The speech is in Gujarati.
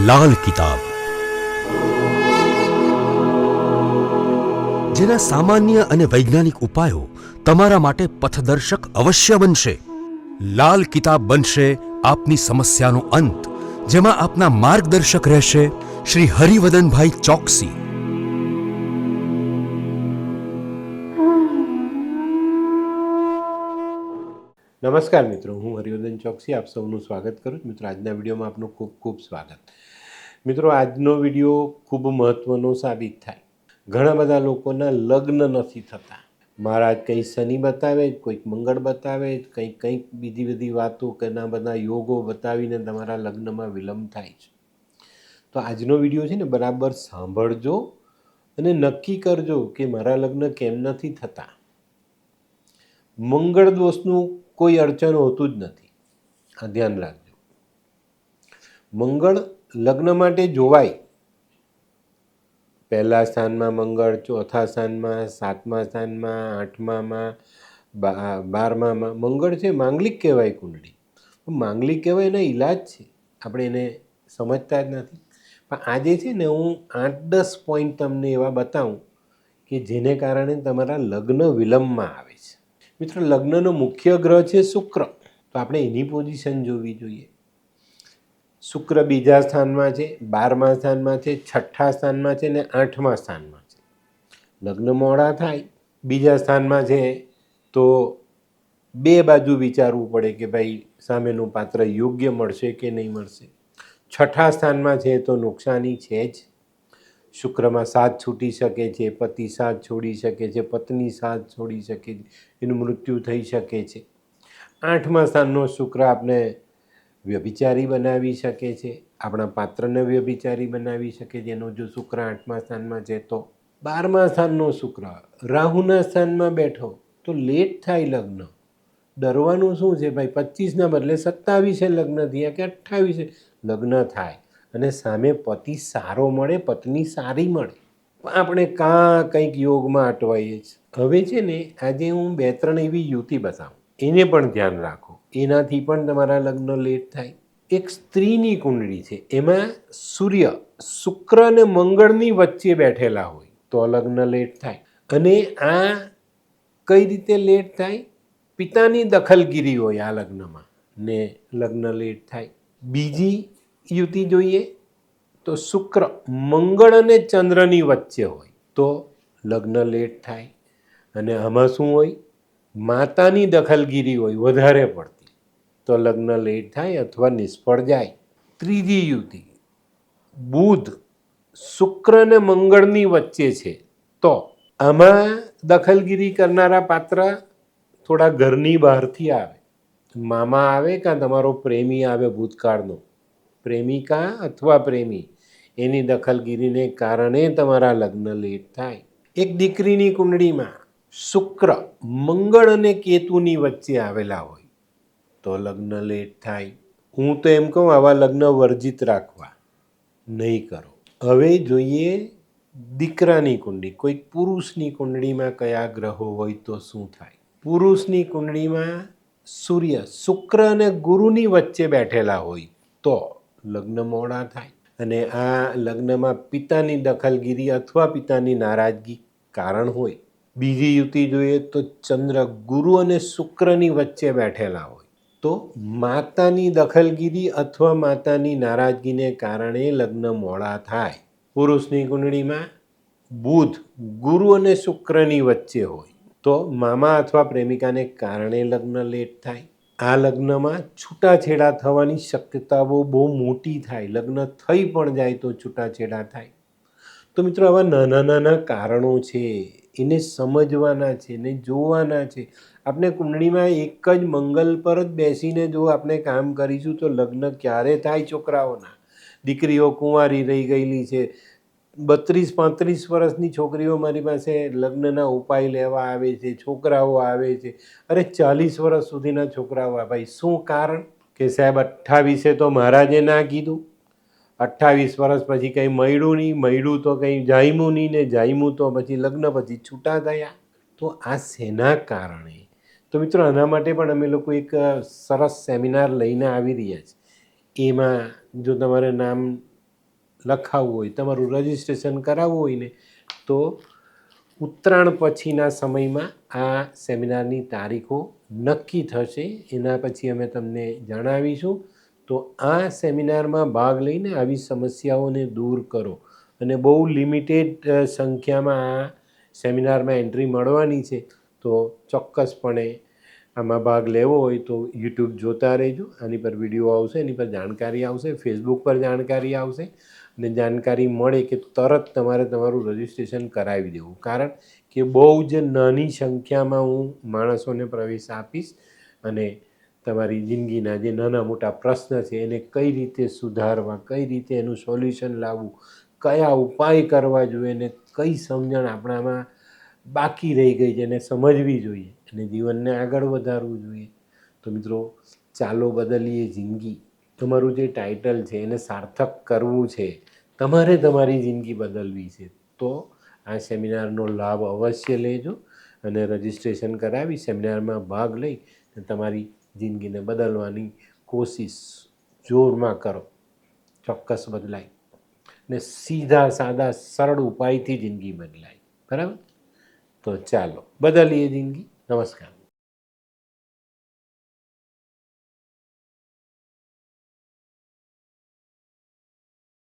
લાલ કિતાબ જેના સામાન્ય અને વૈજ્ઞાનિક ઉપાયો તમારા માટે પથદર્શક અવશ્ય બનશે લાલ કિતાબ બનશે આપની સમસ્યાનો અંત જેમાં આપના માર્ગદર્શક રહેશે શ્રી હરિવદનભાઈ ચોકસી નમસ્કાર મિત્રો હું હરિવર્ધન ચોકસી આપ સૌનું સ્વાગત કરું છું મિત્રો આજના વિડીયોમાં આપનું ખૂબ ખૂબ સ્વાગત મિત્રો, આજનો વીડિયો ખૂબ મહત્ત્વનો સાબિત થાય. ઘણા બધા લોકોના લગ્ન નથી થતા. મહારાજ કંઈ શનિ બતાવે, કોઈક મંગળ બતાવે કંઈક કંઈક બીજી બધી વાતો કે ના બધા યોગો બતાવીને તમારા લગ્નમાં વિલંબ થાય છે. તો આજનો વીડિયો છે ને બરાબર સાંભળજો અને નક્કી કરજો કે મારા લગ્ન કેમ નથી થતા. મંગળ દોષનું કોઈ અડચણ હોતું જ નથી. આ ધ્યાન રાખજો. મંગળ લગ્ન માટે જોવાય. પહેલા સ્થાનમાં મંગળ, ચોથા સ્થાનમાં, સાતમા સ્થાનમાં, આઠમામાં બારમામાં. મંગળ છે માંગલિક કહેવાય કુંડળી. માંગલિક કહેવાય એના ઈલાજ છે. આપણે એને સમજતા જ નથી. પણ આજે છે ને હું આઠ દસ પોઈન્ટ તમને એવા બતાવું કે જેને કારણે તમારા લગ્ન વિલંબમાં આવે છે. મિત્રો, લગ્નનો મુખ્ય ગ્રહ છે શુક્ર. તો આપણે એની પોઝિશન જોવી જોઈએ. શુક્ર બીજા સ્થાનમાં છે, બારમા સ્થાનમાં છે, છઠ્ઠા સ્થાનમાં છે ને આઠમા સ્થાનમાં છે. લગ્ન મોડા થાય, બીજા સ્થાનમાં છે, તો બે બાજુ વિચારવું પડે કે ભાઈ સામેનું પાત્ર યોગ્ય મળશે કે નહીં મળશે. છઠ્ઠા સ્થાનમાં છે તો નુકસાની છે જ. શુક્રમાં સાથ છૂટી શકે છે, પતિ સાથ છોડી શકે છે, પત્ની સાથ છોડી શકે છે, એનું મૃત્યુ થઈ શકે છે. આઠમા સ્થાનનો શુક્ર આપણે વ્યભિચારી બનાવી શકે છે. આપણા પાત્રને વ્યભિચારી બનાવી શકે છે. એનો જો શુક્ર આઠમા સ્થાનમાં છે, તો બારમા સ્થાનનો શુક્ર, રાહુના સ્થાનમાં બેઠો, તો લેટ થાય લગ્ન. ડરવાનું શું છે ભાઈ? પચીસના બદલે સત્તાવીસે લગ્ન થયા કે અઠ્ઠાવીસે? લગ્ન થાય અને સામે પતિ સારો મળે, પત્ની સારી મળે. આપણે કાં કંઈક યોગમાં અટવાઈએ છીએ. હવે છે ને, આજે હું બે ત્રણ એવી યુવતી બતાવું. એને પણ ધ્યાન રાખો. એનાથી પણ તમારા લગ્ન લેટ થાય. એક સ્ત્રીની કુંડળી છે, એમાં સૂર્ય શુક્ર અને મંગળની વચ્ચે બેઠેલા હોય, તો લગ્ન લેટ થાય. અને આ કઈ રીતે લેટ થાય? પિતાની દખલગીરી હોય આ લગ્નમાં, ને લગ્ન લેટ થાય. બીજી યુતિ જોઈએ, તો શુક્ર મંગળ અને ચંદ્રની વચ્ચે હોય, તો લગ્ન લેટ થાય. અને આમાં શું હોય? માતાની દખલગીરી હોય, વધારે પડતી. તો લગ્ન લેટ થાય અથવા નિષ્ફળ જાય. ત્રીજી યુતિ. બુધ શુક્ર અને મંગળની વચ્ચે છે. તો આમાં દખલગીરી કરનારા પાત્ર થોડા ઘરની બહારથી આવે. મામા આવે કાં તમારો પ્રેમી આવે ભૂતકાળનો? પ્રેમિકા અથવા પ્રેમી? એની દખલગીરીને કારણે તમારા લગ્ન લેટ થાય. એક દીકરીની કુંડળીમાં શુક્ર, મંગળ અને કેતુની વચ્ચે આવેલા હોય. તો લગ્ન લેટ થાય. હું તો એમ કહું આવા લગ્ન વર્જિત રાખવા. નહીં કરો. હવે જોઈએ દીકરાની કુંડળી કોઈક પુરુષની કુંડળીમાં કયા ગ્રહો હોય તો શું થાય? પુરુષની કુંડળીમાં સૂર્ય, શુક્ર અને ગુરુની વચ્ચે બેઠેલા હોય તો લગ્ન મોડા થાય. અને આ લગ્નમાં પિતાની દખલગીરી અથવા પિતાની નારાજગી કારણ હોય. બીજી યુતિ જોઈએ તો ચંદ્ર ગુરુ અને શુક્રની વચ્ચે બેઠેલા હોય. તો માતાની દખલગીરી અથવા માતાની નારાજગીને કારણે લગ્ન મોડા થાય. પુરુષની કુંડળીમાં બુધ, ગુરુ અને શુક્રની વચ્ચે હોય. તો મામા અથવા પ્રેમિકાને કારણે લગ્ન લેટ થાય. આ લગ્નમાં છૂટાછેડા થવાની શક્યતાઓ બહુ મોટી થાય. લગ્ન થઈ પણ જાય તો છૂટાછેડા થાય. તો મિત્રો, આવા નાના નાના કારણો છે. એને સમજવાના છે, એને જોવાના છે. આપણે કુંડળીમાં એક જ મંગલ પર જ બેસીને જો આપણે કામ કરીશું તો લગ્ન ક્યારે થાય છોકરાઓના? દીકરીઓ કુંવારી રહી ગયેલી છે. બત્રીસ, પાંત્રીસ વર્ષની છોકરીઓ મારી પાસે લગ્નના ઉપાય લેવા આવે છે, છોકરાઓ આવે છે. અરે ચાલીસ વર્ષ સુધીના છોકરાઓ ભાઈ, શું કારણ? કે સાહેબ, અઠ્ઠાવીસે તો મહારાજે ના કીધું. અઠ્ઠાવીસ વર્ષ પછી કંઈ મળ્યું નહીં, મળ્યું તો કંઈ જાયમું નહીં ને જાયમું તો પછી લગ્ન પછી છૂટા થયા. તો આ શેના કારણે? તો મિત્રો, આના માટે પણ અમે લોકો એક સરસ સેમિનાર લઈને આવી રહ્યા છીએ એમાં જો તમારે નામ લખાવવું હોય, તમારું રજિસ્ટ્રેશન કરાવવું હોય ને, તો ઉત્તરાયણ પછીના સમયમાં આ સેમિનારની તારીખો નક્કી થશે. એના પછી અમે તમને જણાવીશું. તો આ સેમિનારમાં ભાગ લઈને આવી સમસ્યાઓને દૂર કરો. અને બહુ લિમિટેડ સંખ્યામાં આ સેમિનારમાં એન્ટ્રી મળવાની છે. તો ચોક્કસપણે આમાં ભાગ લેવો હોય તો યુટ્યુબ જોતા રહેજો. આની પર વીડિયો આવશે, એની પર જાણકારી આવશે, ફેસબુક પર જાણકારી આવશે અને જાણકારી મળે કે તરત તમારે તમારું રજિસ્ટ્રેશન કરાવી દેવું. કારણ કે બહુ જ નાની સંખ્યામાં હું માણસોને પ્રવેશ આપીશ અને તમારી જિંદગીના જે નાના મોટા પ્રશ્ન છે એને કઈ રીતે સુધારવા, કઈ રીતે એનું સોલ્યુશન લાવવું, કયા ઉપાય કરવા જોઈએ ને કઈ સમજણ આપણામાં બાકી રહી ગઈ છે એને સમજવી જોઈએ અને જીવનને આગળ વધારવું જોઈએ. તો મિત્રો, ચાલો બદલીએ જિંદગી. તમારું જે ટાઇટલ છે એને સાર્થક કરવું છે, તમારે તમારી જિંદગી બદલવી છે. તો આ સેમિનારનો લાભ અવશ્ય લેજો અને રજિસ્ટ્રેશન કરાવી, સેમિનારમાં ભાગ લઈ અને તમારી જિંદગીને બદલવાની કોશિશ જોરમાં કરો. ચોક્કસ બદલાય. ને સીધા, સાદા, સરળ ઉપાયથી જિંદગી બદલાય. બરાબર? તો ચાલો બદલીએ જિંદગી. નમસ્કાર.